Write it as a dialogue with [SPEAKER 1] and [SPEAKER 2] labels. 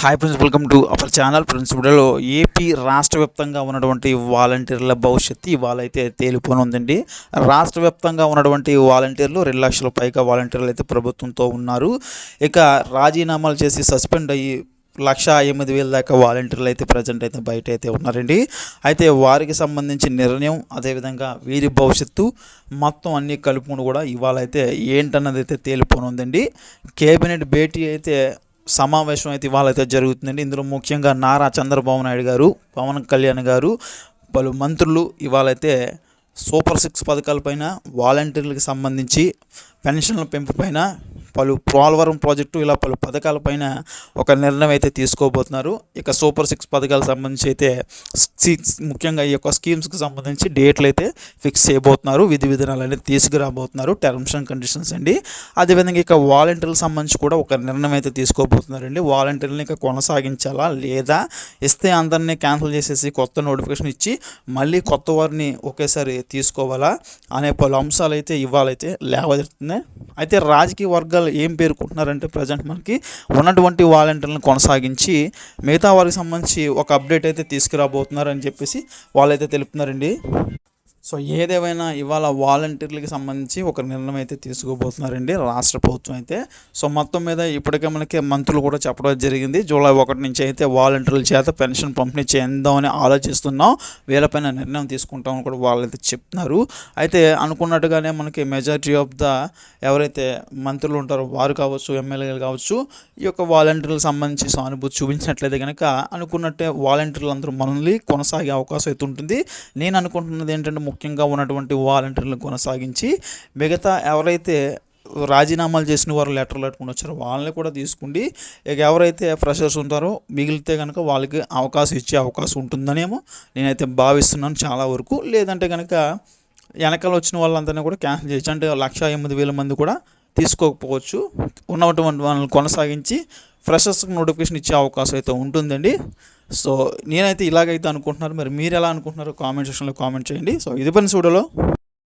[SPEAKER 1] Hi friends welcome to our channel friends వీడియోలో AP రాష్ట్ర వ్యాప్తంగా ఉన్నటువంటి వాలంటీర్ల భవిష్యత్తు ఇవాళ అయితే తేలిపోనుందండి. రాష్ట్ర వ్యాప్తంగా ఉన్నటువంటి వాలంటీర్లు రెండు లక్షల పైగా వాలంటీర్లు అయితే ప్రభుత్వంతో ఉన్నారు. ఇక రాజీనామాలు చేసి సస్పెండ్ అయ్యి లక్ష ఎనిమిది వేల దాకా వాలంటీర్లు అయితే ప్రజెంట్ అయితే బయట అయితే ఉన్నారండి. అయితే వారికి సంబంధించిన నిర్ణయం అదేవిధంగా వీరి భవిష్యత్తు మొత్తం అన్నీ కలుపుకుని కూడా ఇవాళ అయితే ఏంటన్నది అయితే తేలిపోనుందండి. కేబినెట్ భేటీ అయితే సమావేశం అయితే ఇవాళ అయితే జరుగుతుందండి. ఇందులో ముఖ్యంగా నారా చంద్రబాబు నాయుడు గారు పవన్ కళ్యాణ్ గారు పలు మంత్రులు ఇవాళైతే సూపర్ సిక్స్ పథకాలపైన వాలంటీర్లకు సంబంధించి పెన్షన్ల పెంపుపైన పలు పోలవరం ప్రాజెక్టు ఇలా పలు పథకాలపైన ఒక నిర్ణయం అయితే తీసుకోబోతున్నారు. ఇక సూపర్ సిక్స్ పథకాలకు సంబంధించి అయితే ముఖ్యంగా ఈ యొక్క స్కీమ్స్కి సంబంధించి డేట్లు అయితే ఫిక్స్ చేయబోతున్నారు. విధి విధానాలు అనేది తీసుకురాబోతున్నారు. టర్మ్స్ అండ్ కండిషన్స్ అండి. అదేవిధంగా ఇక వాలంటీర్లకు సంబంధించి కూడా ఒక నిర్ణయం అయితే తీసుకోబోతున్నారండి. వాలంటీర్లను ఇక కొనసాగించాలా లేదా ఇస్తే అందరినీ క్యాన్సిల్ చేసేసి కొత్త నోటిఫికేషన్ ఇచ్చి మళ్ళీ కొత్త వారిని ఒకేసారి తీసుకోవాలా అనే పలు అంశాలు అయితే ఇవ్వాలైతే లేవదెత్తున్నాయి. అయితే రాజకీయ వర్గాలు ఏం పేర్కొంటున్నారంటే ప్రజెంట్ మనకి ఉన్నటువంటి వాలంటీర్లను కొనసాగించి మిగతా వారికి సంబంధించి ఒక అప్డేట్ అయితే తీసుకురాబోతున్నారని చెప్పేసి వాళ్ళైతే తెలుపుతున్నారండి. సో ఏదేమైనా ఇవాళ వాలంటీర్లకి సంబంధించి ఒక నిర్ణయం అయితే తీసుకోబోతున్నారండి రాష్ట్ర ప్రభుత్వం అయితే. సో మొత్తం మీద ఇప్పటికే మనకి మంత్రులు కూడా చెప్పడం జరిగింది. జూలై ఒకటి నుంచి అయితే వాలంటీర్ల చేత పెన్షన్ పంపిణీ చేద్దామని ఆలోచిస్తున్నాం. వీళ్ళపైన నిర్ణయం తీసుకుంటామని కూడా వాళ్ళైతే చెప్తున్నారు. అయితే అనుకున్నట్టుగానే మనకి మెజారిటీ ఆఫ్ ద ఎవరైతే మంత్రులు ఉంటారో వారు కావచ్చు ఎమ్మెల్యేలు కావచ్చు ఈ యొక్క వాలంటీర్లకు సంబంధించి సానుభూతి చూపించినట్లయితే కనుక అనుకున్నట్టే వాలంటీర్లు అందరూ మనల్ని కొనసాగే అవకాశం అయితే ఉంటుంది. నేను అనుకుంటున్నది ఏంటంటే ముఖ్యంగా ఉన్నటువంటి వాలంటీర్లను కొనసాగించి మిగతా ఎవరైతే రాజీనామాలు చేసిన వారు లెటర్లు పెట్టుకుని వచ్చారో వాళ్ళని కూడా తీసుకుండి ఇక ఎవరైతే ఫ్రెషర్స్ ఉంటారో మిగిలితే కనుక వాళ్ళకి అవకాశం ఇచ్చే అవకాశం ఉంటుందనేమో నేనైతే భావిస్తున్నాను చాలా వరకు. లేదంటే కనుక వెనకాల వచ్చిన వాళ్ళందరినీ కూడా క్యాన్సిల్ చేయొచ్చు అంటే లక్ష ఎనిమిది వేల మంది కూడా తీసుకోకపోవచ్చు. ఉన్నటువంటి వాళ్ళని కొనసాగించి ఫ్రెషర్స్కి నోటిఫికేషన్ ఇచ్చే అవకాశం అయితే ఉంటుందండి. సో నేనైతే ఇలాగైతే అనుకుంటున్నాను. మరి మీరు ఎలా అనుకుంటున్నారో కామెంట్ సెక్షన్లో కామెంట్ చేయండి. సో ఇది పని చూడలో